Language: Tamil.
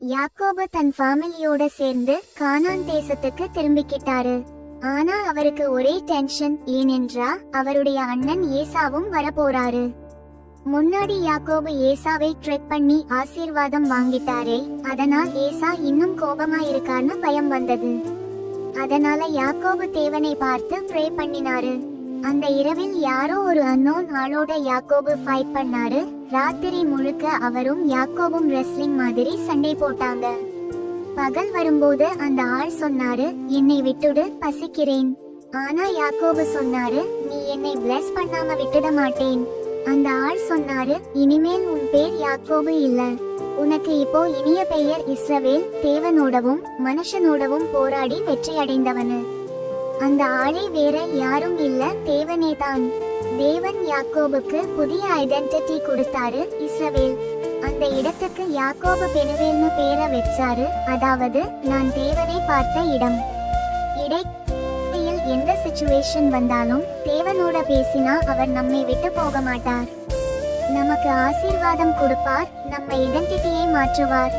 யாக்கோபு தன் ஃபேமிலியோட சேர்ந்து கானான் தேசத்துக்கு திரும்பிக்கிட்டாரு. ஆனா அவருக்கு ஒரே டென்ஷன் ஏனென்றா அவருடைய அண்ணன் ஏசாவும் வரப்போறாரு. முன்னாடி யாக்கோபு ஏசாவை ட்ரெக் பண்ணி ஆசீர்வாதம் வாங்கிட்டாரே அதனால் ஏசா இன்னும் கோபமா இருக்கான்னு பயம் வந்தது. அதனால யாக்கோபு தேவனை பார்த்து ப்ரே பண்ணினாரு. அந்த இரவில் யாரோ ஒரு அன்னோன் ஆளோட யாக்கோபு ஃபைட் பண்ணாரு. ராத்திரி முழுக்க அவரும் யாக்கோவும் ரெஸ்லிங் மாதிரி சண்டை போட்டாங்க. பகல் வரும்போது அந்த ஆள் சொன்னாரு என்னை விட்டுடு பசிக்கிறேன். ஆனா யாக்கோபு சொன்னாரு நீ என்னை பிளஸ் பண்ணாம விட்டுட மாட்டேன். அந்த ஆள் சொன்னாரு இனிமேல் உன் பேர் யாக்கோபு இல்ல. உனக்கு இப்போ இனிய பெயர் இஸ்ரவேல் தேவனோடவும் மனுஷனோடவும் போராடி வெற்றி அடைந்தவனு அந்த ஆளே வேற யாரும் இல்ல தேவனே தான். தேவன் யாக்கோபுக்கு புதிய ஐடென்டிட்டி கொடுத்தாரு இஸ்ரவேல். அந்த இடத்துக்கு யாக்கோபு பெருவேல்னு பேரை வச்சாரு. அதாவது நான் தேவனை பார்த்த இடம். இடையில் எந்த சுச்சுவேஷன் வந்தாலும் தேவனோட பேசினா அவர் நம்மை விட்டு போக மாட்டார். நமக்கு ஆசீர்வாதம் கொடுப்பார் நம்ம ஐடென்டிட்டியை மாற்றுவார்.